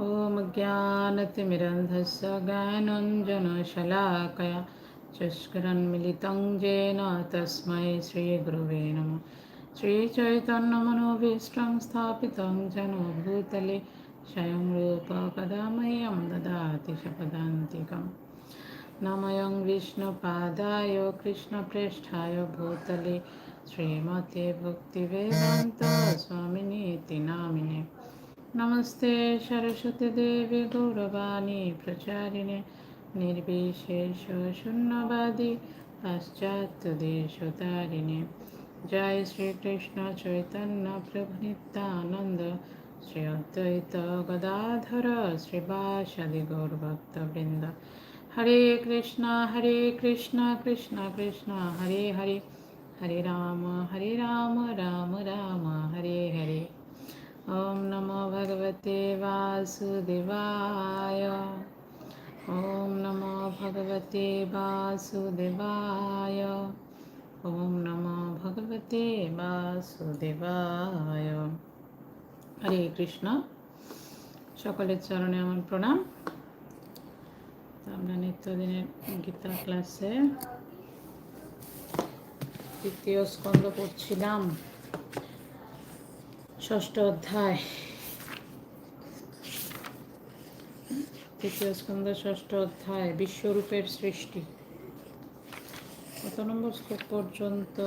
ॐ ज्ञानतिमिरन्धस्य ज्ञानञ्जनशलाकया चष्करन्मिलितं येन तस्मै श्रीगुरुवे नमः श्रीचैतन्यमनोभीष्टं स्थापितं जन भूतले स्वयं रूप कदा मह्यं ददाति शपदान्तिकम् नमयं विष्णुपादाय कृष्णप्रेष्ठाय भूतले श्रीमते भक्तिवेदान्त स्वामिनीति नामिने नमस्ते सरस्वतीदेवी गौरवाणी प्रचारिणे निर्विशेष शून्यवादी पाश्चात्यदेशतारिणे जय श्रीकृष्ण चैतन्य प्रभु नित्यानन्द श्री अद्वैत गदाधर श्रीवासादि गौरभक्तवृन्द हरे कृष्ण हरे कृष्ण कृष्ण कृष्ण हरे हरे हरे राम हरे राम राम राम हरे हरे ॐ नमो भगवते वासुदेवाय ॐ नमो भगवते वासुदेवाय ॐ नमो भगवते বাসুদেবায় হরে কৃষ্ণ সকলের চরণে আমার প্রণাম আমরা নিত্যদিনের গীতা ক্লাসে তৃতীয় স্কন্দ পড়ছিলাম ষষ্ঠ অধ্যায়। তৃতীয় স্কন্ধ, ষষ্ঠ অধ্যায়, বিশ্বরূপের সৃষ্টি। কত নম্বর শ্লোক পর্যন্ত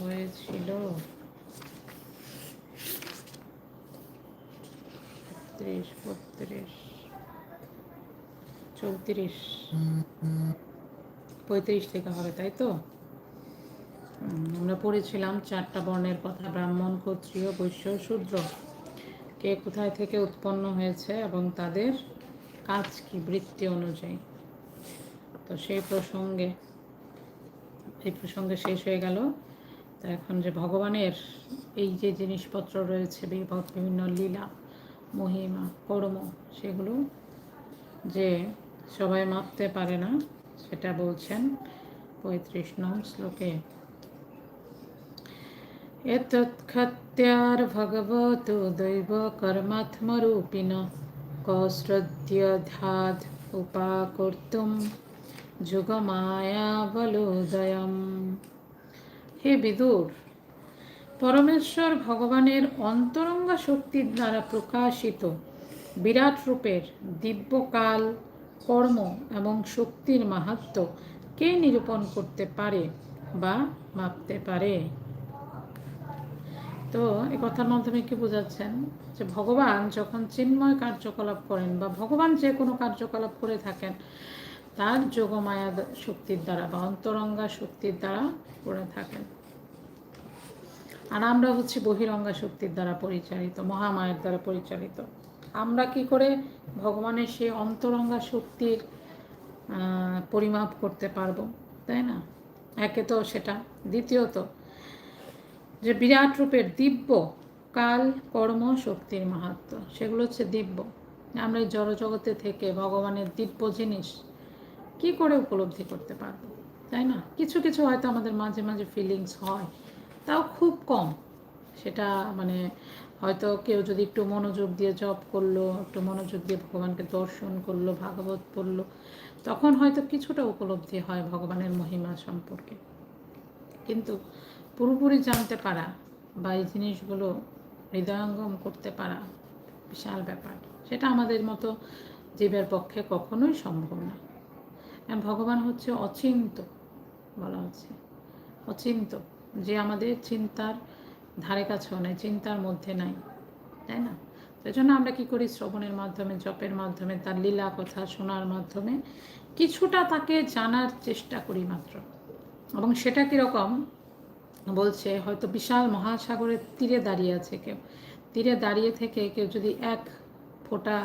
হয়েছিল? ত্রিশ বত্রিশ, চৌত্রিশ। পঁয়ত্রিশ থেকে হবে, তাই তো? আমরা পড়েছিলাম চারটা বর্ণের কথা, ব্রাহ্মণ, ক্ষত্রিয়, বৈশ্য, শূদ্র। কে কোথায় থেকে উৎপন্ন হয়েছে এবং তাদের কাজ কি বৃত্তি অনুযায়ী? তো সেই প্রসঙ্গে, এই প্রসঙ্গে শেষ হয়ে গেল। তো এখন যে ভগবানের এই যে জিনিসপত্র রয়েছে বিভিন্ন লীলা, মহিমা, কর্ম, সেগুলো যে সবাই মাপতে পারে না, সেটা বলছেন পঁয়ত্রিশ নং শ্লোকে। एतत्खत्यार्भगवतो दैवकर्मात्मरूपिण कौश्रद्यधाद् उपाकर्तुं যুগমায়াবলোদয়ম হে বিদুর পরমেশ্বর ভগবানের অন্তরঙ্গা শক্তির দ্বারা প্রকাশিত বিরাট রূপের দিব্যকাল কর্ম এবং শক্তির মাহাত্ম কে নিরূপণ করতে পারে বা মাপতে পারে তো এই কথার মাধ্যমে কি বোঝাচ্ছেন যে ভগবান যখন চিন্ময় কার্যকলাপ করেন বা ভগবান যে কোনো কার্যকলাপ করে থাকেন, তার যোগমায়া শক্তির দ্বারা বা অন্তরঙ্গা শক্তির দ্বারা করে থাকেন। আর আমরা হচ্ছি বহিরঙ্গা শক্তির দ্বারা পরিচালিত, মহামায়ের দ্বারা পরিচালিত। আমরা কি করে ভগবানের সেই অন্তরঙ্গা শক্তির পরিমাপ করতে পারব, তাই না? একে তো সেটা। দ্বিতীয়ত যে বিরাট রূপের দিব্য কাল কর্ম শক্তির মাহাত্ম। সেগুলো হচ্ছে দিব্য। আমরা এই জড়জগতে থেকে ভগবানের দিব্য জিনিস কি করে উপলব্ধি করতে পারব? তাই না? কিছু কিছু হয়তো আমাদের মাঝে মাঝে ফিলিংস হয়, তাও খুব কম। সেটা মানে হয়তো কেউ যদি একটু মনোযোগ দিয়ে জপ করল, একটু মনোযোগ দিয়ে ভগবানকে দর্শন করল, ভাগবত পড়ল, তখন হয়তো কিছুটা উপলব্ধি হয় ভগবানের মহিমা সম্পর্কে। কিন্তু পুরোপুরি জানতে পারা বা এই জিনিসগুলো হৃদয়ঙ্গম করতে পারা বিশাল ব্যাপার। সেটা আমাদের মতো জীবের পক্ষে কখনোই সম্ভব না। ভগবান হচ্ছে অচিন্ত বলা হচ্ছে। অচিন্ত। যে আমাদের চিন্তার ধারে কাছেও নেই, চিন্তার মধ্যে নাই, তাই না? সেই জন্য আমরা কি করি? শ্রবণের মাধ্যমে, জপের মাধ্যমে, তার লীলা কথা শোনার মাধ্যমে কিছুটা তাকে জানার চেষ্টা করি মাত্র। এবং সেটা কীরকম? বলছে, হয়তো বিশাল মহাসাগরের তীরে দাঁড়িয়ে আছে কেউ। তীরে দাঁড়িয়ে থেকে কেউ যদি এক ফোঁটা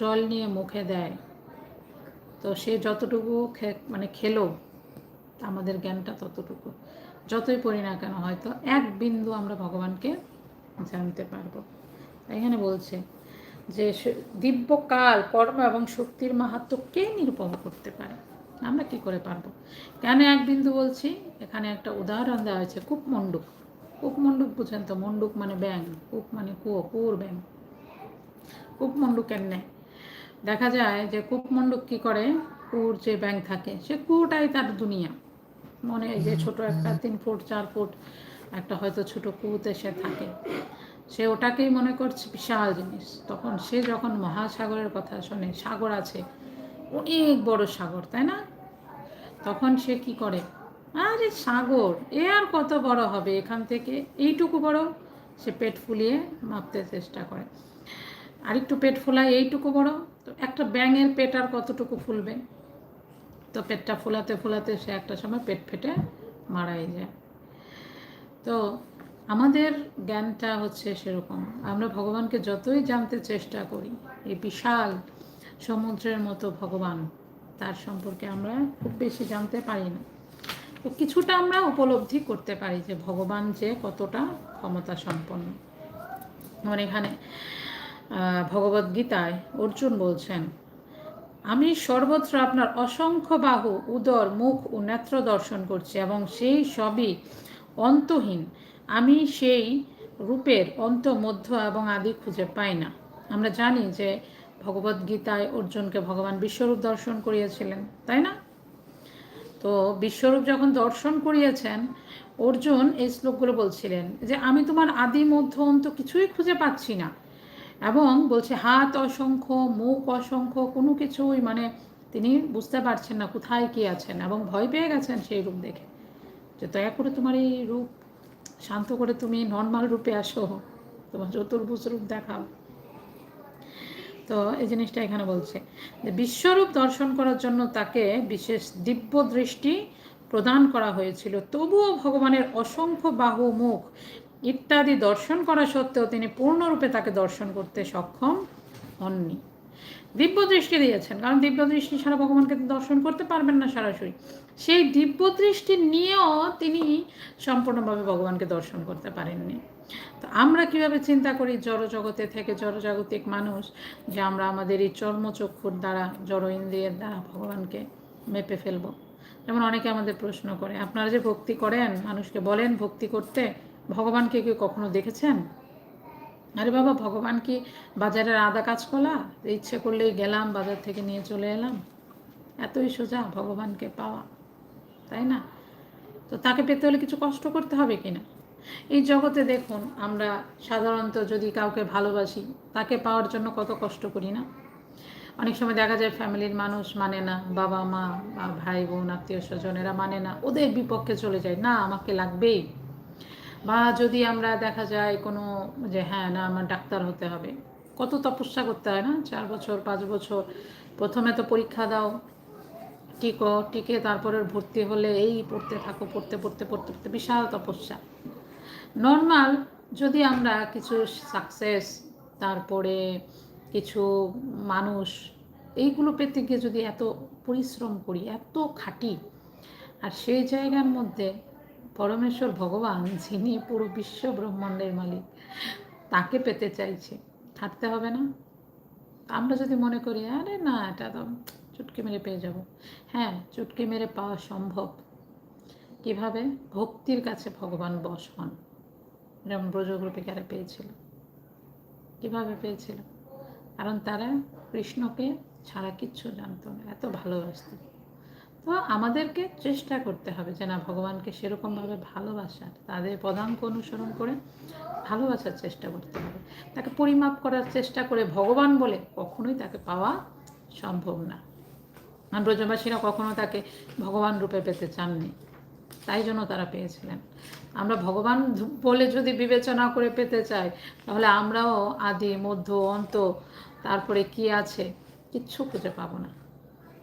জল নিয়ে মুখে দেয়, তো সে যতটুকু মানে খেলো, আমাদের জ্ঞানটা ততটুকু। যতই পড়ি না কেন, হয়তো এক বিন্দু আমরা ভগবানকে জানতে পারব। এখানে বলছে যে দিব্য কাল কর্ম এবং শক্তির মাহাত্ম কে নিরূপণ করতে পারে? আমরা কি করে পারব? কেন এক বিন্দু বলছি? এখানে একটা উদাহরণ দেওয়া হয়েছে, কূপমণ্ডুক। কূপমণ্ডুক বুঝেন তো, মণ্ডুক মানে ব্যাং কূপ মানে কুয়ো, কুয়োর ব্যাং কূপমণ্ডুকের নেয় দেখা যায় যে কূপমণ্ডক কী করে? কুর যে ব্যাংক থাকে, সে কুটাই তার দুনিয়া। মনে যে ছোট একটা তিন ফুট, চার ফুট, একটা হয়তো ছোট কুতে সে থাকে। সে ওটাকেই মনে করছে বিশাল জিনিস। তখন সে যখন মহাসাগরের কথা শোনে, সাগর আছে অনেক বড় সাগর, তাই না? তখন সে কি করে? আরে সাগর, এ আর কত বড় হবে এখান থেকে? এইটুকু বড়? সে পেট ফুলিয়ে মাপতে চেষ্টা করে। আরেকটু পেট ফোলায়, এইটুকু বড়? তো একটা ব্যাঙের পেট আর কতটুকু ফুলবে? তো পেটটা ফোলাতে ফোলাতে সে একটা সময় পেট ফেটে মারাই যায়। তো আমাদের জ্ঞানটা হচ্ছে সেরকম। আমরা ভগবানকে যতই জানতে চেষ্টা করি, এই বিশাল সমুদ্রের মতো ভগবান। তার সম্পর্কে আমরা খুব বেশি জানতে পারি না। তো কিছুটা আমরা উপলব্ধি করতে পারি যে ভগবান যে কতটা ক্ষমতা সম্পন্ন যেমন এখানে ভগবদ গীতায় অর্জুন বলছেন, আমি সর্বত্র আপনার অসংখ্য বাহু, উদর, মুখ ও নেত্র দর্শন করছি এবং সেই সবই অন্তহীন। আমি সেই রূপের অন্ত মধ্য এবং আদি খুঁজে পাই না। আমরা জানি যে ভগবদ গীতায় অর্জুনকে ভগবান বিশ্বরূপ দর্শন করিয়েছিলেন, তাই না? তো বিশ্বরূপ যখন দর্শন করিয়েছেন, অর্জুন এই শ্লোকগুলো বলছিলেন যে, আমি তোমার আদি মধ্য অন্ত কিছুই খুঁজে পাচ্ছি না। এবং বলছে, হাত অসংখ্য, মুখ অসংখ্য, কোনো কিছুই মানে তিনি বুঝতে পারছেন না কোথায় কি আছেন এবং ভয় পেয়ে গেছেন সেই রূপ দেখে। যে দয়া করে তোমার এই রূপ শান্ত করে তুমি নর্মাল রূপে আসো, তোমার চতুর্ভুজ রূপ দেখাও। তো এই জিনিসটা এখানে বলছে যে বিশ্বরূপ দর্শন করার জন্য তাকে বিশেষ দিব্য দৃষ্টি প্রদান করা হয়েছিল। তবুও ভগবানের অসংখ্য বাহু, মুখ ইত্যাদি দর্শন করা সত্ত্বেও তিনি পূর্ণরূপে তাকে দর্শন করতে সক্ষম হননি। দিব্য দৃষ্টি দিয়েছেন, কারণ দিব্য দৃষ্টি ছাড়া ভগবানকে দর্শন করতে পারবেন না সরাসরি। সেই দিব্য দৃষ্টি নিয়েও তিনি সম্পূর্ণভাবে ভগবানকে দর্শন করতে পারেননি। তো আমরা কীভাবে চিন্তা করি জড়জগতে থেকে জড়জাগতিক মানুষ যে আমরা আমাদের এই চর্মচক্ষুর দ্বারা, জড় ইন্দ্রিয়ের দ্বারা ভগবানকে মেপে ফেলব? যেমন অনেকে আমাদের প্রশ্ন করে, আপনারা যে ভক্তি করেন, মানুষকে বলেন ভক্তি করতে, ভগবানকে কেউ কখনো দেখেছেন? আরে বাবা, ভগবান কি বাজারের আদা কাঁচকলা? ইচ্ছে করলেই গেলাম, বাজার থেকে নিয়ে চলে এলাম। এতই সোজা ভগবানকে পাওয়া, তাই না? তো তাকে পেতে হলে কিছু কষ্ট করতে হবে কি না এই জগতে দেখুন, আমরা সাধারণত যদি কাউকে ভালোবাসি, তাকে পাওয়ার জন্য কত কষ্ট করি না? অনেক সময় দেখা যায় ফ্যামিলির মানুষ মানে না, বাবা, মা বা ভাই, বোন, আত্মীয় স্বজনেরা মানে না, ওদের বিপক্ষে চলে যায়, না, আমাকে লাগবেই। বা যদি আমরা দেখা যায় কোনো যে হ্যাঁ না, আমার ডাক্তার হতে হবে। কত তপস্যা করতে হয় না? চার বছর, পাঁচ বছর, প্রথমে তো পরীক্ষা দাও, টিকো, টিকে তারপরে ভর্তি হলে এই পড়তে থাকো, পড়তে পড়তে পড়তে পড়তে, বিশাল তপস্যা। নর্মাল যদি আমরা কিছু সাকসেস তারপরে কিছু মানুষ, এইগুলো পেতে গিয়ে যদি এত পরিশ্রম করি, এত খাটি, আর সেই জায়গার মধ্যে পরমেশ্বর ভগবান, যিনি পুরো বিশ্ব ব্রহ্মাণ্ডের মালিক, তাকে পেতে চাইছে, থাকতে হবে না? আমরা যদি মনে করি, আরে না, এটা তো চুটকি মেরে পেয়ে যাব। হ্যাঁ চুটকি মেরে পাওয়া সম্ভব। কীভাবে? ভক্তির কাছে ভগবান বস হন। যেমন ব্রজগ্রুপিকারা পেয়েছিল? কীভাবে পেয়েছিল? কারণ তারা কৃষ্ণকে ছাড়া কিচ্ছু জানতো না, এত ভালোবাসত। তো আমাদেরকে চেষ্টা করতে হবে যে না, ভগবানকে সেরকমভাবে ভালোবাসার, তাদের পদাঙ্ক অনুসরণ করে ভালোবাসার চেষ্টা করতে হবে। তাকে পরিমাপ করার চেষ্টা করে ভগবান বলে কখনোই তাকে পাওয়া সম্ভব না। ব্রজবাসীরা কখনো তাকে ভগবান রূপে পেতে চাননি। তাই জন্য তারা পেয়েছিলেন। আমরা ভগবান বলে যদি বিবেচনা করে পেতে চাই, তাহলে আমরাও আদি, মধ্য, অন্ত, তারপরে কি আছে, কিচ্ছু খুঁজে পাবো না।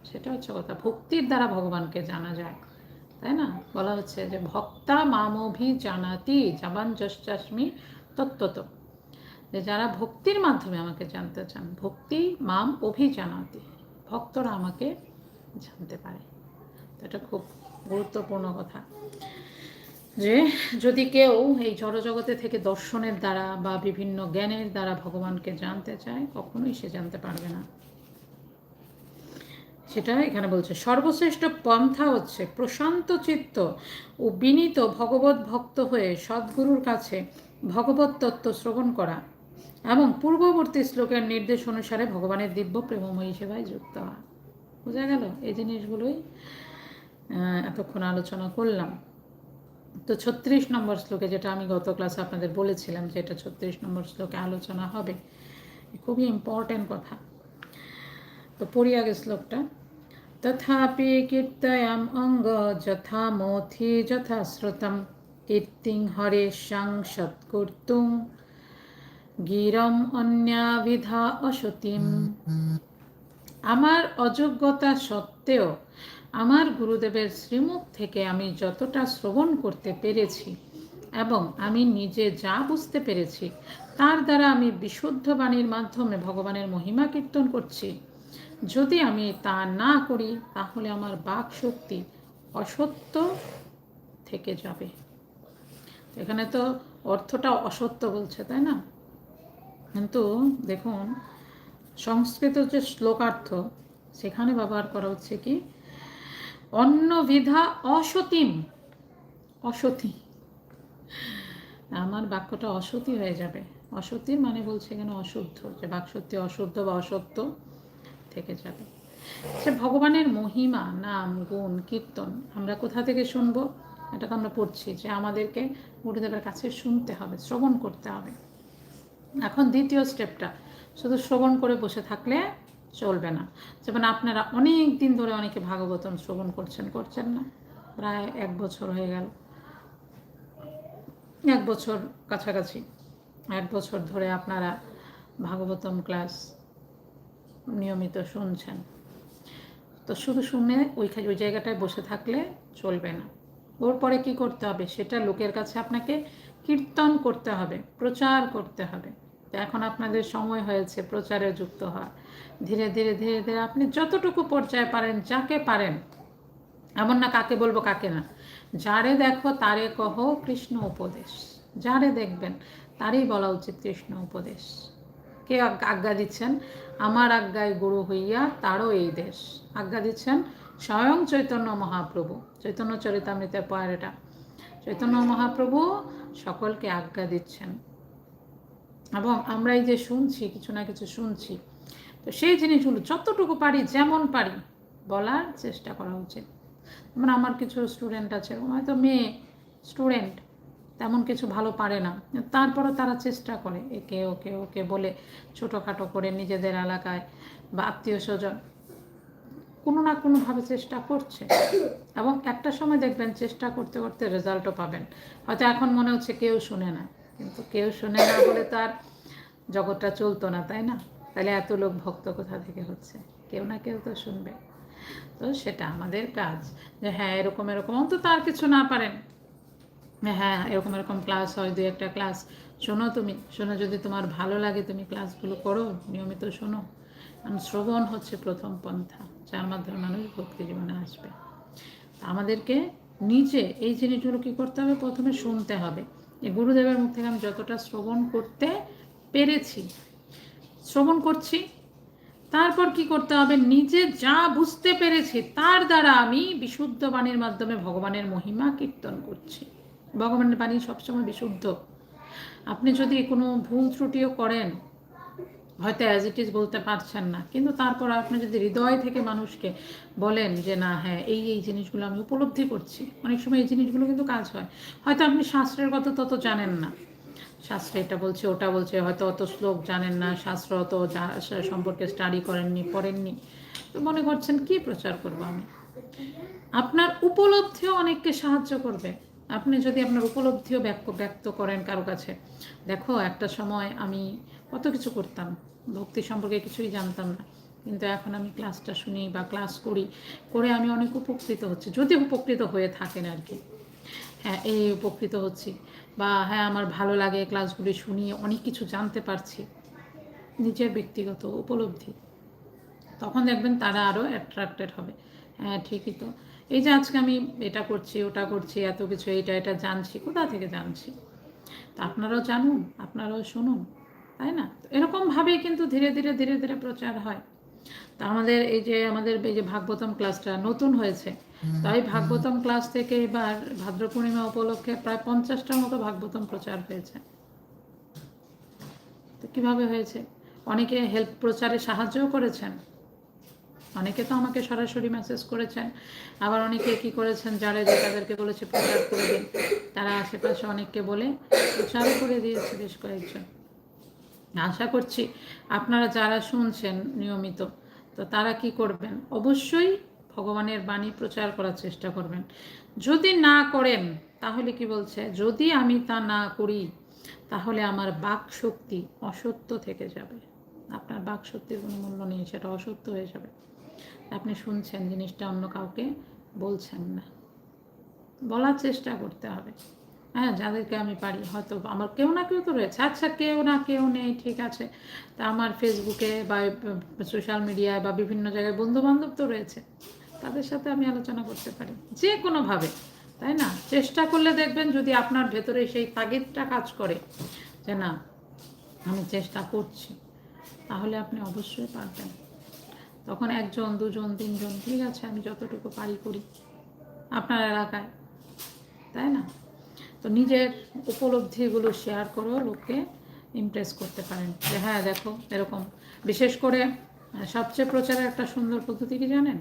সেটা হচ্ছে কথা। ভক্তির দ্বারা ভগবানকে জানা যায়, তাই না? বলা হচ্ছে যে, ভক্তা মামভি জানাতি জাবান যশ্চাস্মি তত্ত্বত। যে যারা ভক্তির মাধ্যমে আমাকে জানতে চান, ভক্তি মাম অভিজানাতি, ভক্তরা আমাকে জানতে পারে। এটা খুব গুরুত্বপূর্ণ কথা। যে যদি কেউ এই জড়জগতে থেকে দর্শনের দ্বারা বা বিভিন্ন জ্ঞানের দ্বারা ভগবানকে জানতে চায়, কখনোই সে জানতে পারবে না। সেটা এখানে বলছে, সর্বশ্রেষ্ঠ পন্থা হচ্ছে প্রশান্ত চিত্ত ও বিনীত ভগবত ভক্ত হয়ে সদ্গুরুর কাছে ভগবত তত্ত্ব শ্রবণ করা এবং পূর্ববর্তী শ্লোকের নির্দেশ অনুসারে ভগবানের দিব্য প্রেমময়ী সেবায় যুক্ত হওয়া। বোঝা গেল? এই জিনিসগুলোই এতক্ষণ আলোচনা করলাম। তো ছত্রিশ নম্বর শ্লোকে যেটা আমি গত ক্লাসে আপনাদের বলেছিলাম যে এটা ছত্রিশ নম্বর শ্লোকে আলোচনা হবে খুবই ইম্পর্টেন্ট কথা। তো পড়ি আগে শ্লোকটা। তথাপি কীর্তয়াম অঙ্গ যথা মথি যথা শ্রুতম কীর্তিং হরে সংসৎকর্তুং গিরম অন্যাবিধা অসতিম। আমার অযোগ্যতা সত্ত্বেও আমার গুরুদেবের শ্রীমুখ থেকে আমি যতটা শ্রবণ করতে পেরেছি এবং আমি নিজে যা বুঝতে পেরেছি, তার দ্বারা আমি বিশুদ্ধ বাণীর মাধ্যমে ভগবানের মহিমা কীর্তন করছি। যদি আমি তা না করি, তাহলে আমার বাক শক্তি অসত্য থেকে যাবে। এখানে তো অর্থটা অসত্য বলছে, তাই না? কিন্তু দেখুন, সংস্কৃত যে শ্লোকার্থ, সেখানে ব্যবহার করা হচ্ছে কি? অন্নবিধা অসতীম। অসতী। আমার বাক্যটা অসতী হয়ে যাবে। অসতীর মানে বলছে এখানে অশুদ্ধ, যে বাকসত্যি অশুদ্ধ বা অসত্য থেকে যাবে। সে ভগবানের মহিমা, নাম, গুণ, কীর্তন আমরা কোথা থেকে শুনব? এটা তো আমরা পড়ছি যে আমাদেরকে গুরুদেবের কাছে শুনতে হবে, শ্রবণ করতে হবে। এখন দ্বিতীয় স্টেপটা শুধু শ্রবণ করে বসে থাকলে চলবে না। যেমন আপনারা অনেক দিন ধরে অনেকে ভাগবতম শ্রবণ করছেন করছেন না। প্রায় এক বছর হয়ে গেল। এক বছর কাছাকাছি। এক বছর ধরে আপনারা ভাগবতম ক্লাস নিয়মিত শুনছেন। তো শুধু শুনে ওই ওই জায়গাটায় বসে থাকলে চলবে না। ওর পরে কি করতে হবে? সেটা লোকের কাছে আপনাকে কীর্তন করতে হবে, প্রচার করতে হবে। এখন আপনাদের সময় হয়েছে, প্রচারে যুক্ত হওয়ার। ধীরে ধীরে ধীরে ধীরে আপনি যতটুকু পর্যায়ে পারেন, যাকে পারেন, এমন না কাকে বলব, কাকে না, যারে দেখো তারে কহ কৃষ্ণ উপদেশ, যারে দেখবেন তারই বলা উচিত কৃষ্ণ উপদেশ। কে আজ্ঞা দিচ্ছেন? আমার আজ্ঞায় গুরু হইয়া তারও এই দেশ। আজ্ঞা দিচ্ছেন স্বয়ং চৈতন্য মহাপ্রভু, চৈতন্য চরিতামৃতের পয়ারেটা চৈতন্য মহাপ্রভু সকলকে আজ্ঞা দিচ্ছেন। এবং আমরা এই যে শুনছি, কিছু না কিছু শুনছি, তো সেই জিনিসগুলো যতটুকু পারি, যেমন পারি, বলার চেষ্টা করা উচিত। যেমন আমার কিছু স্টুডেন্ট আছে, হয়তো মেয়ে স্টুডেন্ট তেমন কিছু ভালো পারে না। তারপরও তারা চেষ্টা করে, একে, ওকে ওকে বলে ছোটোখাটো করে নিজেদের এলাকায় বা আত্মীয় স্বজন কোনো না কোনোভাবে চেষ্টা করছে। এবং একটা সময় দেখবেন, চেষ্টা করতে করতে রেজাল্টও পাবেন। হয়তো এখন মনে হচ্ছে কেউ শুনে না। কিন্তু কেউ শুনে না বলে তো আর জগৎটা চলতো না, তাই না? তাহলে এত লোক ভক্ত কোথা থেকে হচ্ছে? কেউ না কেউ তো শুনবে। তো সেটা আমাদের কাজ। যে হ্যাঁ এরকম এরকম। অন্তত আর কিছু না পারেন। হ্যাঁ এরকম এরকম ক্লাস হয় দু একটা ক্লাস শোনো তুমি। শোনো, যদি তোমার ভালো লাগে তুমি ক্লাসগুলো করো, নিয়মিত শোনো। কারণ শ্রবণ হচ্ছে প্রথম পন্থা, যার মাধ্যমে মানুষ ভক্তি জীবনে আসবে। আমাদেরকে নিজে এই জিনিসগুলো কী করতে হবে? প্রথমে শুনতে হবে। এই গুরুদেবের মুখ থেকে আমি যতটা শ্রবণ করতে পেরেছি, শ্রবণ করছি, তারপর কি করতে হবে? নিজে যা বুঝতে পেরেছি, তার দ্বারা আমি বিশুদ্ধ বাণীর মাধ্যমে ভগবানের মহিমা কীর্তন করছি। ভগবানের বাণী সবসময় বিশুদ্ধ। আপনি যদি কোনো ভুল ত্রুটিও করেন হয়তো অ্যাজ ইট ইজ বলতে পারছেন না। কিন্তু তারপর আপনি যদি হৃদয় থেকে মানুষকে বলেন যে, না হ্যাঁ এই এই জিনিসগুলো আমি উপলব্ধি করছি। অনেক সময় এই জিনিসগুলো কিন্তু কাজ হয়। হয়তো আপনি শাস্ত্রের কথা তত জানেন না। শাস্ত্রে এটা বলছে, ওটা বলছে, হয়তো অত শ্লোক জানেন না, শাস্ত্র অত সম্পর্কে স্টাডি করেননি, পড়েননি। তো মনে করছেন, কি প্রচার করব আমি? আপনার উপলব্ধিও অনেককে সাহায্য করবে। আপনি যদি আপনার উপলব্ধিও ব্যক্ত করেন কারও কাছে, দেখো, একটা সময় আমি কত কিছু করতাম। ভক্তি সম্পর্কে কিছুই জানতাম না। কিন্তু এখন আমি ক্লাসটা শুনি বা ক্লাস করি, করে আমি অনেক উপকৃত হচ্ছি। যদি উপকৃত হয়ে থাকেন আর কি। হ্যাঁ এই উপকৃত হচ্ছি। বা হ্যাঁ আমার ভালো লাগে ক্লাসগুলি শুনিয়ে অনেক কিছু জানতে পারছি। নিজের ব্যক্তিগত উপলব্ধি। তখন দেখবেন তারা আরও অ্যাট্রাক্টেড হবে। হ্যাঁ ঠিকই তো। এই যে আজকে আমি এটা করছি, ওটা করছি, এত কিছু এটা এটা জানছি, কোথা থেকে জানছি? তা আপনারাও জানুন, আপনারাও শুনুন। তাই না? এরকমভাবেই কিন্তু ধীরে ধীরে ধীরে ধীরে প্রচার হয়। তা আমাদের এই যে আমাদের এই যে ভাগবতম ক্লাসটা নতুন হয়েছে তাই ভাগবতম ক্লাস থেকে এবার ভাদ্র পূর্ণিমা উপলক্ষে প্রায় পঞ্চাশটার মতো ভাগবতম প্রচার হয়েছে। তো কীভাবে হয়েছে? অনেকে হেল্প প্রচারে সাহায্যও করেছেন। অনেকে তো আমাকে সরাসরি মেসেজ করেছেন। আবার অনেকে কি করেছেন যারা যে তাদেরকে বলেছে প্রচার করে দিন তারা আশেপাশে অনেককে বলে প্রচারও করে দিয়েছে বেশ কয়েকজন। আশা করছি আপনারা যারা শুনছেন নিয়মিত, তো তারা কি করবেন? অবশ্যই ভগবানের বাণী প্রচার করার চেষ্টা করবেন। যদি না করেন, তাহলে কি বলছে? যদি আমি তা না করি, তাহলে আমার বাক শক্তি অসত্য থেকে যাবে। আপনার বাক শক্তির কোনো মূল্য নেই, সেটা অসত্য হয়ে যাবে। আপনি শুনছেন, জিনিসটা অন্য কাউকে বলছেন না। বলার চেষ্টা করতে হবে। হ্যাঁ যাদেরকে আমি পারি, হয়তো আমার কেউ না কেউ তো রয়েছে। আচ্ছা কেউ না কেউ নেই, ঠিক আছে। তা আমার ফেসবুকে বা সোশ্যাল মিডিয়ায় বা বিভিন্ন জায়গায় বন্ধু বান্ধব তো রয়েছে। তাদের সাথে আমি আলোচনা করতে পারি। যে কোনোভাবে, তাই না? চেষ্টা করলে দেখবেন যদি আপনার ভেতরে সেই তাগিদটা কাজ করে যে না, আমি চেষ্টা করছি, তাহলে আপনি অবশ্যই পারবেন। তখন একজন, দুজন, তিনজন, ঠিক আছে, আমি যতটুকু পারি করি। আপনার এলাকায়, তাই না? তো নিজের উপলব্ধিগুলো শেয়ার করেও লোককে ইমপ্রেস করতে পারেন। যে হ্যাঁ দেখো, এরকম। বিশেষ করে সবচেয়ে প্রচারের একটা সুন্দর পদ্ধতি কি জানেন?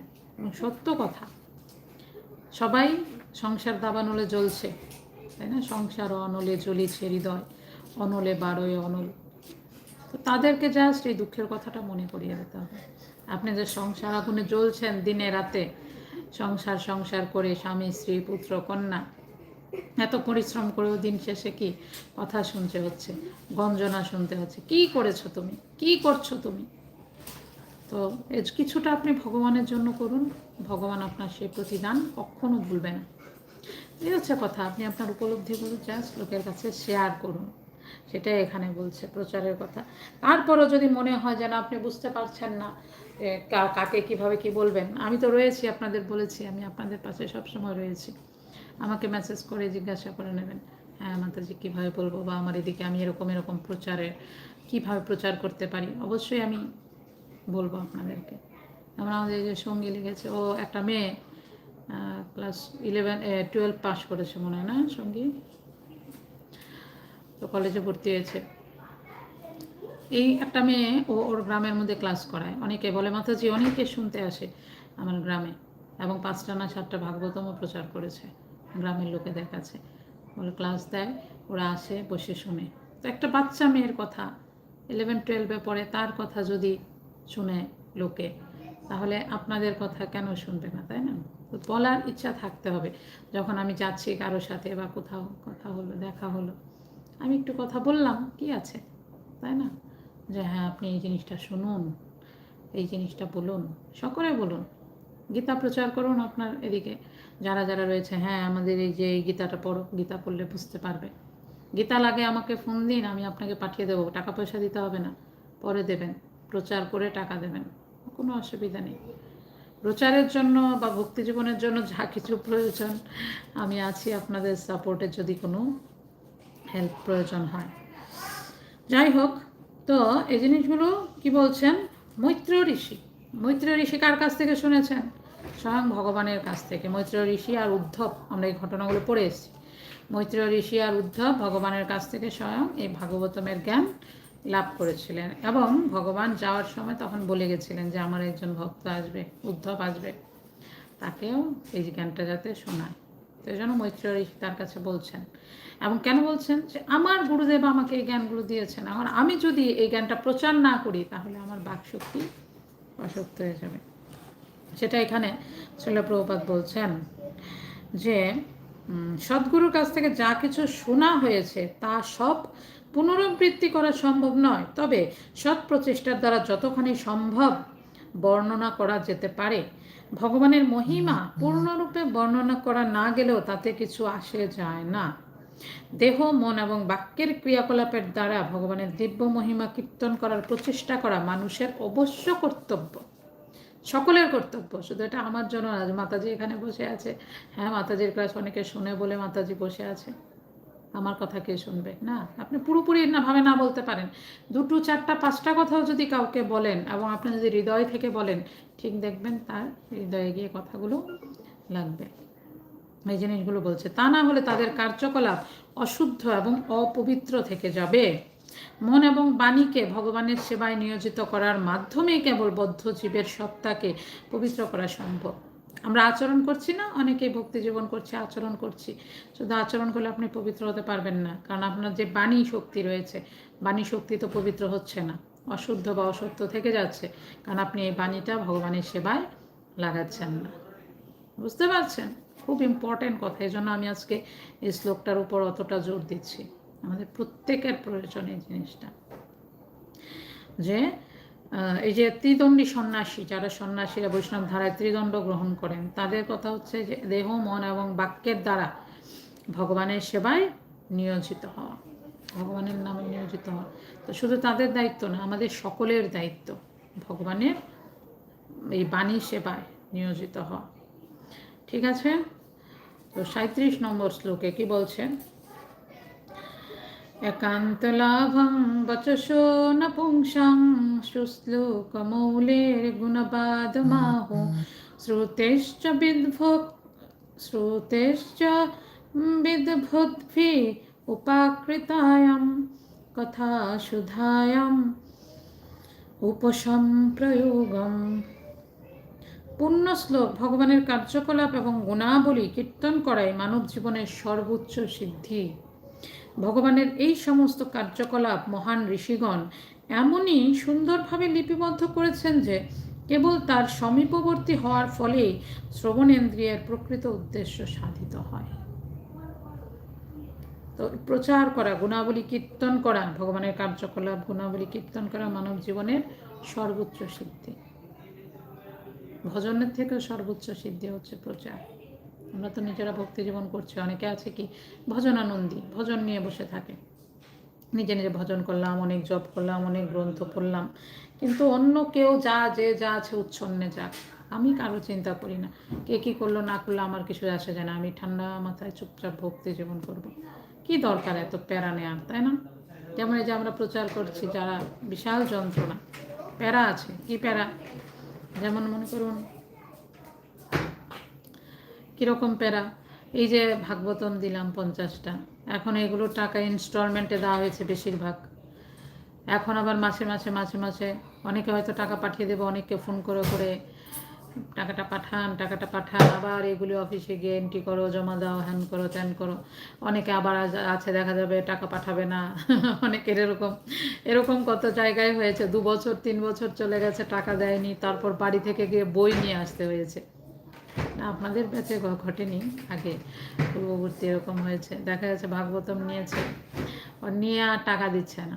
সত্য কথা। সবাই সংসার দাবানলে জ্বলছে, তাই না? সংসার অনলে জ্বলিছে হৃদয়, অনলে বারোয় অনল। তো তাদেরকে জাস্ট এই দুঃখের কথাটা মনে করিয়ে দিতে হবে। আপনি যে সংসার আগুনে জ্বলছেন দিনে রাতে, সংসার সংসার করে স্বামী, স্ত্রী, পুত্র, কন্যা এত পরিশ্রম করেও দিন শেষে কি কথা শুনতে হচ্ছে? গঞ্জনা শুনতে হচ্ছে। কি করেছ তুমি? কি করছ তুমি? তো কিছুটা আপনি ভগবানের জন্য করুন। ভগবান আপনার সেই প্রতিদান কখনো ভুলবে না। এই হচ্ছে কথা। আপনি আপনার উপলব্ধিগুলো জাস্ট লোকের কাছে শেয়ার করুন। সেটাই এখানে বলছে প্রচারের কথা। তারপরও যদি মনে হয় যেন আপনি বুঝতে পারছেন না কাকে কীভাবে কি বলবেন, আমি তো রয়েছি, আপনাদের বলেছি, আমি আপনাদের পাশে সবসময় রয়েছি। আমাকে মেসেজ করে জিজ্ঞাসা করে নেবেন হ্যাঁ মাতাজি, কীভাবে বলব? বা আমার এদিকে আমি এরকম এরকম প্রচারে কীভাবে প্রচার করতে পারি? অবশ্যই আমি বলব আপনাদেরকে। যেমন আমাদের যে সঙ্গী লিখেছে, ও একটা মেয়ে ক্লাস ইলেভেন টুয়েলভ পাস করেছে মনে হয়, না, সঙ্গী? তো কলেজে ভর্তি হয়েছে। এই একটা মেয়ে, ও, ওর গ্রামের মধ্যে ক্লাস করায়। অনেকে বলে, মাতাজি, অনেকে শুনতে আসে আমার গ্রামে এবং পাঁচটা না সাতটা ভাগবতমও প্রচার করেছে। গ্রামের লোকেদের কাছে বলে, ক্লাস দেয়, ওরা আসে, বসে শুনে। তো একটা বাচ্চা মেয়ের কথা ইলেভেন টুয়েলভে পড়ে, তার কথা যদি শুনে লোকে, তাহলে আপনাদের কথা কেন শুনবে না, তাই না? তো বলার ইচ্ছা থাকতে হবে। যখন আমি যাচ্ছি কারোর সাথে বা কোথাও কথা হলো, দেখা হলো, আমি একটু কথা বললাম, কি আছে? তাই না? যে হ্যাঁ আপনি এই জিনিসটা শুনুন, এই জিনিসটা বলুন, সকলে বলুন। গীতা প্রচার করুন আপনার এদিকে। যারা যারা রয়েছে হ্যাঁ আমাদের এই যে এই গীতাটা পড়ো, গীতা পড়লে বুঝতে পারবে। গীতা লাগে আমাকে ফোন দিন, আমি আপনাকে পাঠিয়ে দেবো। টাকা পয়সা দিতে হবে না, পরে দেবেন। প্রচার করে টাকা দেবেন, কোনো অসুবিধা নেই। প্রচারের জন্য বা ভক্তি জীবনের জন্য যা কিছু প্রয়োজন, আমি আছি আপনাদের সাপোর্টের যদি কোনো হেল্প প্রয়োজন হয়। যাই হোক, তো এই জিনিসগুলো কি বলছেন? মৈত্র ঋষি। মৈত্র ঋষি কার কাছ থেকে শুনেছেন? স্বয়ং ভগবানের কাছ থেকে। মৈত্র ঋষি আর উদ্ধব, আমরা এই ঘটনাগুলো পড়ে এসেছি। মৈত্র ঋষি আর উদ্ধব ভগবানের কাছ থেকে স্বয়ং এই ভাগবতমের জ্ঞান লাভ করেছিলেন এবং ভগবান যাওয়ার সময় তখন বলে গেছিলেন যে, আমার একজন ভক্ত আসবে, উদ্ধব আসবে। তাকেও এই জ্ঞানটা যাতে শোনায়। তো এই জন্য মৈত্র ঋষি তার কাছে বলছেন। এবং কেন বলছেন? যে, আমার গুরুদেব আমাকে এই জ্ঞানগুলো দিয়েছেন। এখন আমি যদি এই জ্ঞানটা প্রচার না করি, তাহলে আমার বাকশক্তি অসক্ত হয়ে যাবে। সেটা এখানে শিলপ্রভুপাত বলছেন যে সদ্গুরুর কাছ থেকে যা কিছু শোনা হয়েছে তা সব পুনরাবৃত্তি করা সম্ভব নয়। তবে সৎ প্রচেষ্টার দ্বারা যতখানি সম্ভব বর্ণনা করা যেতে পারে। ভগবানের মহিমা পূর্ণরূপে বর্ণনা করা না গেলেও তাতে কিছু আসে যায় না। দেহ মন এবং বাক্যের ক্রিয়াকলাপের দ্বারা ভগবানের দিব্য মহিমা কীর্তন করার প্রচেষ্টা করা মানুষের অবশ্য কর্তব্য। সকলের কর্তব্য, শুধু এটা আমার জন্য যে মাতাজি এখানে বসে আছে। হ্যাঁ মাতাজির ক্লাস অনেকে শুনে বলে মাতাজি বসে আছে। আমার কথা কে শুনবে? না, আপনি পুরোপুরি না, ভাবে না বলতে পারেন। দুটো, চারটা, পাঁচটা কথাও যদি কাউকে বলেন এবং আপনি যদি হৃদয় থেকে বলেন, ঠিক দেখবেন তার হৃদয়ে গিয়ে কথাগুলো লাগবে। এই জিনিসগুলো বলছে। তা না হলে তাদের কার্যকলাপ অশুদ্ধ এবং অপবিত্র থেকে যাবে। মন এবং বাণীকে ভগবানের সেবায় নিয়োজিত করার মাধ্যমে কেবল বদ্ধ জীবের সত্তাকে পবিত্র করা সম্ভব। আমরা আচরণ করছি না, অনেকেই ভক্তি জীবন করছে, আচরণ করছি। শুধু আচরণ করলে আপনি পবিত্র হতে পারবেন না, কারণ আপনার যে বাণী শক্তি রয়েছে, বাণী শক্তি তো পবিত্র হচ্ছে না, অশুদ্ধ বা অসত্য থেকে যাচ্ছে, কারণ আপনি এই বাণীটা ভগবানের সেবায় লাগাচ্ছেন না। বুঝতে পারছেন? খুব ইম্পর্ট্যান্ট কথা এই জন্য আমি আজকে এই শ্লোকটার উপর অতটা জোর দিচ্ছি। আমাদের প্রত্যেকের প্রয়োজন এই জিনিসটা। যে এই যে ত্রিদণ্ডী সন্ন্যাসী, যারা সন্ন্যাসীরা বৈষ্ণব ধারায় ত্রিদণ্ড গ্রহণ করেন, তাদের কথা হচ্ছে যে দেহ, মন এবং বাক্যের দ্বারা ভগবানের সেবায় নিয়োজিত হওয়া। ভগবানের নামে নিয়োজিত হওয়া। তো শুধু তাদের দায়িত্ব না, আমাদের সকলের দায়িত্ব ভগবানের এই বাণী সেবায় নিয়োজিত হওয়া। ঠিক আছে? তো সাঁত্রিশ নম্বর শ্লোকে কি বলছেন একান্তলাভং বচসো নপুংসং সুশ্লোকমৌলের্গুণবাদমাহ শ্রুতেশ্চ বিদ্ভোক শ্রুতেশ্চ বিদ্ভুদ্ভি উপাকৃতায়াম কথা সুধায়াম উপসম্প্রয়োগম পূর্ণ শ্লোক ভগবানের কার্যকলাপ এবং গুণাবলী কীর্তন করাই মানব জীবনের সর্বোচ্চ সিদ্ধি। ভগবানের এই সমস্ত কার্যকলাপ মহান ঋষিগণ এমনই সুন্দরভাবে লিপিবদ্ধ করেছেন যে কেবল তার সমীপবর্তী হওয়ার ফলেই শ্রবণেন্দ্রিয়ের প্রকৃত উদ্দেশ্য সাধিত হয়। তো প্রচার করা, গুণাবলী কীর্তন করা, ভগবানের কার্যকলাপ, গুণাবলী কীর্তন করা মানব জীবনের সর্বোচ্চ সিদ্ধি। ভজনের থেকেও সর্বোচ্চ সিদ্ধি হচ্ছে প্রচার। আমরা তো নিজেরা ভক্তি জীবন করছি, অনেকে আছে কি, ভজনানন্দী, ভজন নিয়ে বসে থাকে। নিজে নিজে ভজন করলাম, অনেক জপ করলাম, অনেক গ্রন্থ পড়লাম। কিন্তু অন্য কেউ যা, যে যা আছে উচ্ছন্নে যাক। আমি কারও চিন্তা করি না। কে কী করল, না করল, আমার কিছু আসে যায় না। আমি ঠান্ডা মাথায় চুপচাপ ভক্তি জীবন করব। কি দরকার এত প্যারা নেওয়ার তাই না? যেমন এই যে আমরা প্রচার করছি, যারা বিশাল যন্ত্রণা, প্যারা আছে, কি প্যারা? যেমন মনে করুন কীরকম প্যারা? এই যে ভাগবতম দিলাম পঞ্চাশটা। এখন এগুলো টাকা ইনস্টলমেন্টে দেওয়া হয়েছে বেশিরভাগ। এখন আবার মাসে মাসে মাসে মাসে অনেকে হয়তো টাকা পাঠিয়ে দেবে, অনেককে ফোন করে করে টাকাটা পাঠান টাকাটা পাঠান, আবার এগুলি অফিসে গিয়ে এন্ট্রি করো, জমা দাও হ্যান করো, ত্যান করো। অনেকে আবার আছে, দেখা যাবে টাকা পাঠাবে না। অনেকের এরকম এরকম কত জায়গায় হয়েছে। দু বছর, তিন বছর চলে গেছে, টাকা দেয়নি, তারপর বাড়ি থেকে গিয়ে বই নিয়ে আসতে হয়েছে। আপনাদের ব্যাচে ঘটেনি, আগে পূর্ববর্তী এরকম হয়েছে। দেখা যাচ্ছে ভাগবতম নিয়েছে। আর নিয়ে আর টাকা দিচ্ছে না।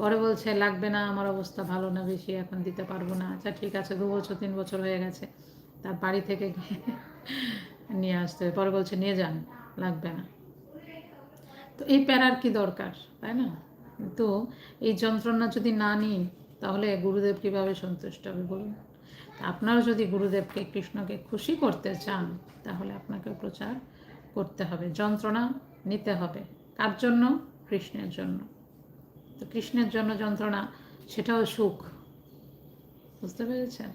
পরে বলছে, লাগবে না, আমার অবস্থা ভালো না, বেশি এখন দিতে পারব না। আচ্ছা ঠিক আছে, দু বছর, তিন বছর হয়ে গেছে। তার বাড়ি থেকে নিয়ে আসতে হবে পরে বলছে, নিয়ে যান, লাগবে না। তো এই প্যারার কি দরকার, তাই না? তো এই যন্ত্রণা যদি না নিই, তাহলে গুরুদেব কীভাবে সন্তুষ্ট হবে বলুন? আপনারা যদি গুরুদেবকে, কৃষ্ণকে খুশি করতে চান, তাহলে আপনাকে প্রচার করতে হবে, যন্ত্রণা নিতে হবে। কার জন্য? কৃষ্ণের জন্য। তো কৃষ্ণের জন্য যন্ত্রণা, সেটাও সুখ। বুঝতে পেরেছেন?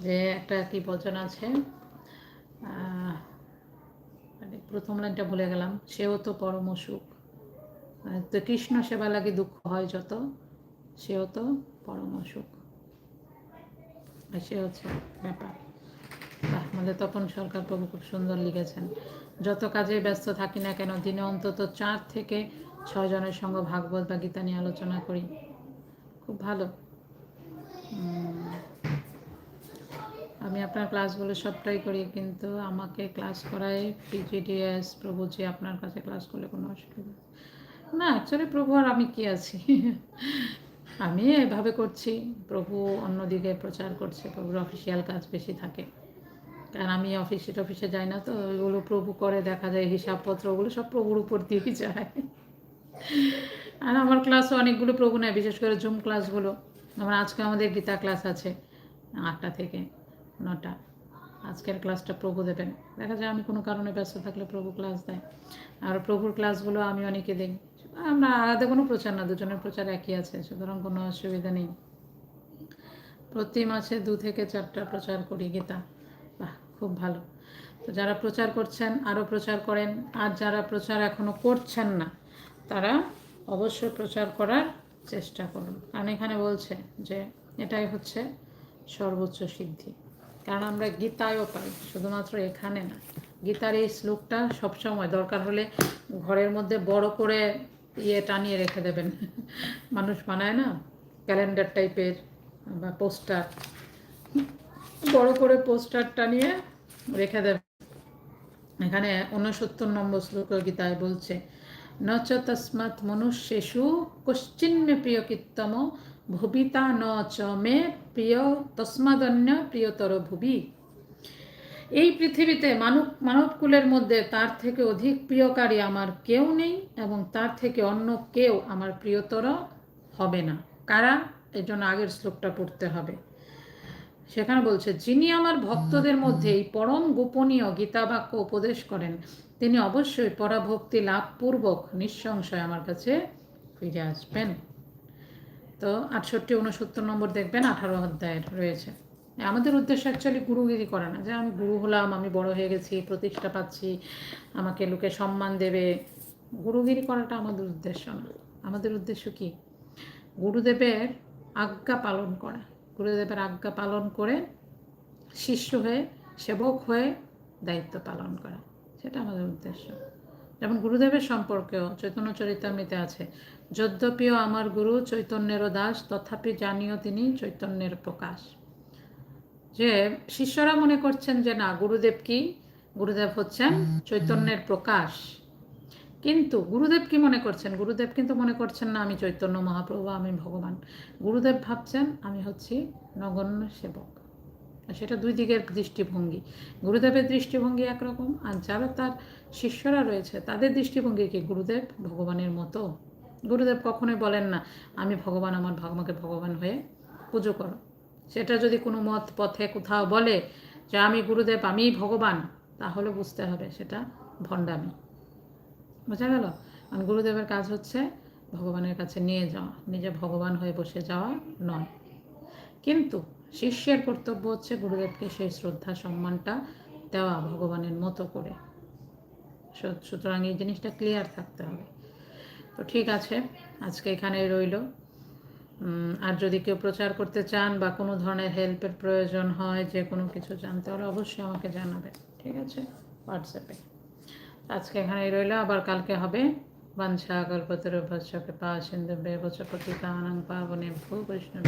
যে একটা কি বচন আছে? মানে প্রথম লাইনটা ভুলে গেলাম। সেও তো পরম সুখ। তো কৃষ্ণ সেবা লাগে দুঃখ হয় যত, সেও তো পরম সুখ। সে হচ্ছে ব্যাপার। আমাদের তপন সরকার প্রভু খুব সুন্দর লিখেছেন। যত কাজে ব্যস্ত থাকি না কেন, দিনে অন্তত চার থেকে ছয় জনের সঙ্গে ভাগবত বা গীতা নিয়ে আলোচনা করি। খুব ভালো। আমি আপনার ক্লাসগুলো সবটাই করি, কিন্তু আমাকে ক্লাস করায় পিজিডিএস প্রভু যে আপনার কাছে ক্লাস করলে কোনো অসুবিধা না। অ্যাকচুয়ালি প্রভু আর আমি কি আছি? আমি এভাবে করছি। প্রভু অন্যদিকে প্রচার করছে, প্রভুর অফিসিয়াল কাজ বেশি থাকে। কারণ আমি অফিসে টফিসে যাই না তো ওইগুলো প্রভু করে দেখা যায়, হিসাবপত্র ওগুলো সব প্রভুর উপর দিয়েই যায়। আর আমার ক্লাসও অনেকগুলো প্রভু নেয়, বিশেষ করে জুম ক্লাসগুলো আমার আজকে আমাদের গীতা ক্লাস আছে আটটা থেকে নটা। আজকের ক্লাসটা প্রভু দেবেন। দেখা যায় আমি কোনো কারণে ব্যস্ত থাকলে প্রভু ক্লাস দেয়। আর প্রভুর ক্লাসগুলো আমি অনেকে দিই আমরা আলাদা কোনো প্রচার না, দুজনের প্রচার একই আছে, সুতরাং কোনো অসুবিধা নেই। প্রতি মাসে দু থেকে চারটা প্রচার করি, গীতা। বাহ, খুব ভালো। তো যারা প্রচার করছেন, আরও প্রচার করেন, আর যারা প্রচার এখনও করছেন না, তারা অবশ্যই প্রচার করার চেষ্টা করুন। কারণ এখানে বলছে যে, এটাই হচ্ছে সর্বোচ্চ সিদ্ধি। কারণ আমরা গীতায়ও পাই, শুধুমাত্র এখানে না। গীতার এই শ্লোকটা সবসময় দরকার হলে ঘরের মধ্যে বড় করে ইয়ে টানিয়ে রেখে দেবেন। মানুষ বানায় না, ক্যালেন্ডার টাইপের বা পোস্টার। বড় করে পোস্টার টানিয়ে রেখে দেবেন। এখানে উনসত্তর নম্বর শ্লোক গীতায় বলছে ন চ তস্মাৎ মনুষ্যেষু কশ্চিন্মে প্রিয় কীর্তম ভুবিতা ন চ মে প্রিয় তস্মাদন্য প্রিয়তর ভুবি। এই পৃথিবীতে মানব, মানবকুলের মধ্যে তার থেকে অধিক প্রিয়কারী আমার কেউ নেই এবং তার থেকে অন্য কেউ আমার প্রিয়তর হবে না। কারা এর জন্য আগের শ্লোকটা পড়তে হবে। সেখানে বলছে, যিনি আমার ভক্তদের মধ্যে এই পরম গোপনীয় গীতা বাক্য উপদেশ করেন, তিনি অবশ্যই পরাভক্তি লাভপূর্বক নিঃসংশয় আমার কাছে ফিরে আসবেন। তো আটষট্টি, উনসত্তর নম্বর দেখবেন, আঠারো অধ্যায়ের রয়েছে। আমাদের উদ্দেশ্য অ্যাকচুয়ালি গুরুগিরি করা না। যে আমি গুরু হলাম, আমি বড় হয়ে গেছি, প্রতিষ্ঠা পাচ্ছি, আমাকে লোকে সম্মান দেবে। গুরুগিরি করাটা আমাদের উদ্দেশ্য না। আমাদের উদ্দেশ্য কি? গুরুদেবের আজ্ঞা পালন করা। গুরুদেবের আজ্ঞা পালন করে শিষ্য হয়ে, সেবক হয়ে দায়িত্ব পালন করা। সেটা আমাদের উদ্দেশ্য। যেমন গুরুদেবের সম্পর্কেও চৈতন্য চরিতামৃতে আছে, যদ্যপিও আমার গুরু চৈতন্যেরও দাস, তথাপি জানিও তিনি চৈতন্যের প্রকাশ। যে শিষ্যরা মনে করছেন যে না গুরুদেব কি? গুরুদেব হচ্ছেন চৈতন্যের প্রকাশ। কিন্তু গুরুদেব কি মনে করছেন? গুরুদেব কিন্তু মনে করছেন না আমি চৈতন্য মহাপ্রভু আমি ভগবান। গুরুদেব ভাবছেন আমি হচ্ছি নগণ্য সেবক। সেটা দুই দিকের দৃষ্টিভঙ্গি। গুরুদেবের দৃষ্টিভঙ্গি একরকম আর যারা তার শিষ্যরা রয়েছে তাদের দৃষ্টিভঙ্গি কি? গুরুদেব ভগবানের মতো। গুরুদেব কখনোই বলেন না আমি ভগবান আমার আমাকে ভগবান হয়ে পুজো করো। সেটা যদি কোনো মত পথে কোথাও বলে যে আমি গুরুদেব, আমিই ভগবান, তাহলে বুঝতে হবে সেটা ভণ্ডামি। বোঝা গেল? কারণ গুরুদেবের কাজ হচ্ছে ভগবানের কাছে নিয়ে যাওয়া, নিজে ভগবান হয়ে বসে যাওয়া নয়। কিন্তু শিষ্যের কর্তব্য হচ্ছে গুরুদেবকে সেই শ্রদ্ধা, সম্মানটা দেওয়া ভগবানের মতো করে। সুতরাং এই জিনিসটা ক্লিয়ার থাকতে হবে। তো ঠিক আছে, আজকে এখানেই রইল। আর যদি কেউ প্রচার করতে চান বা কোনো ধরনের হেল্পের প্রয়োজন হয়, যে কোনো কিছু জানতে হলে অবশ্যই আমাকে জানাবে ঠিক আছে? হোয়াটসঅ্যাপে আজকে এখানেই রইল। আবার কালকে হবে বাঞ্ছা কল্পতরু ভস্য পা সিন্ধু বেবচ পতিতানং পাবনে ভূ বৈষ্ণব